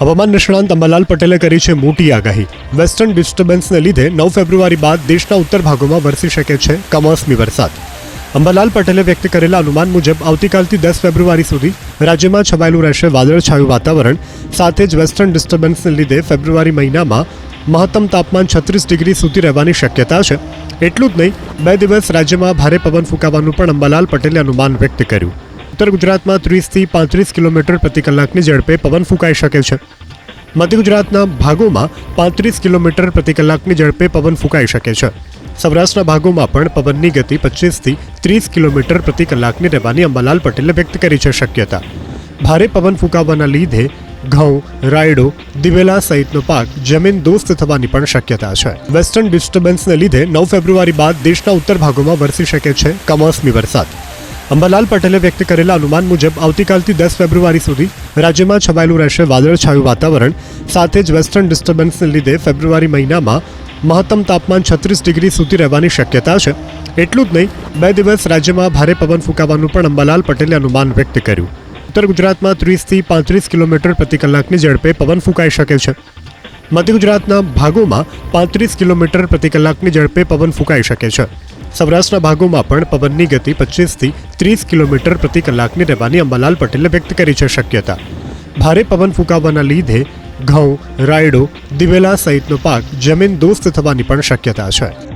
હવામાન નિષ્ણાંત અંબાલાલ પટેલે કરી છે મોટી આગાહી. વેસ્ટર્ન ડિસ્ટર્બન્સને લીધે નવ ફેબ્રુઆરી બાદ દેશના ઉત્તર ભાગોમાં વરસી શકે છે કમોસમી વરસાદ. અંબાલાલ પટેલે વ્યક્ત કરેલા અનુમાન મુજબ આવતીકાલથી દસ ફેબ્રુઆરી સુધી રાજ્યમાં છવાયેલું રહેશે વાદળછાયું વાતાવરણ, સાથે જ વેસ્ટર્ન ડિસ્ટર્બન્સને લીધે ફેબ્રુઆરી મહિનામાં મહત્તમ તાપમાન છત્રીસ ડિગ્રી સુધી રહેવાની શક્યતા છે. એટલું જ નહીં, બે દિવસ રાજ્યમાં ભારે પવન ફૂંકાવાનું પણ અંબાલાલ પટેલે અનુમાન વ્યક્ત કર્યું. ઉત્તર ગુજરાતમાં ત્રીસથી પાંત્રીસ કિલોમીટર પ્રતિ કલાકની ઝડપે પવન ફૂંકાઈ શકે છે. મધ્ય ગુજરાતના ભાગોમાં પાંત્રીસ કિલોમીટર પ્રતિ કલાકની ઝડપે પવન ફૂંકાઈ શકે છે. સૌરાષ્ટ્રના ભાગોમાં પણ પવનની ગતિ પચીસથી ત્રીસ કિલોમીટર પ્રતિ કલાકની રહેવાની અંબાલાલ પટેલે વ્યક્ત કરી છે શક્યતા. ભારે પવન ફૂંકાવાના લીધે ઘઉં, રાયડો, દિવેલા સહિતનો પાક જમીન દોસ્ત થવાની પણ શક્યતા છે. વેસ્ટર્ન ડિસ્ટર્બન્સને લીધે નવ ફેબ્રુઆરી બાદ દેશના ઉત્તર ભાગોમાં વરસી શકે છે કમોસમી વરસાદ. અંબાલાલ પટેલે વ્યક્ત કરેલા અનુમાન મુજબ, આવતીકાલથી દસ ફેબ્રુઆરી સુધી રાજ્યમાં છવાયેલું રહેશે વાદળછાયું વાતાવરણ. સાથે જ વેસ્ટર્ન ડિસ્ટર્બન્સને લીધે ફેબ્રુઆરી મહિનામાં મહત્તમ તાપમાન છત્રીસ ડિગ્રી સુધી રહેવાની શક્યતા છે. એટલું જ નહીં, બે દિવસ રાજ્યમાં ભારે પવન ફૂંકાવાનું પણ અંબાલાલ પટેલે અનુમાન વ્યક્ત કર્યું. ઉત્તર ગુજરાતમાં ત્રીસથી પાંત્રીસ કિલોમીટર પ્રતિ કલાકની ઝડપે પવન ફૂંકાઈ શકે છે. મધ્ય ગુજરાતના ભાગોમાં પાંત્રીસ કિલોમીટર પ્રતિ કલાકની ઝડપે પવન ફૂંકાઈ શકે છે. સૌરાષ્ટ્રના ભાગોમાં પણ પવનની ગતિ પચીસથી ત્રીસ કિલોમીટર પ્રતિ કલાકની રહેવાની અંબાલાલ પટેલે વ્યક્ત કરી છે શક્યતા. ભારે પવન ફૂંકાવાના લીધે ઘઉં, રાયડો, દિવેલા સહિતનો પાક જમીન દોસ્ત થવાની પણ શક્યતા છે.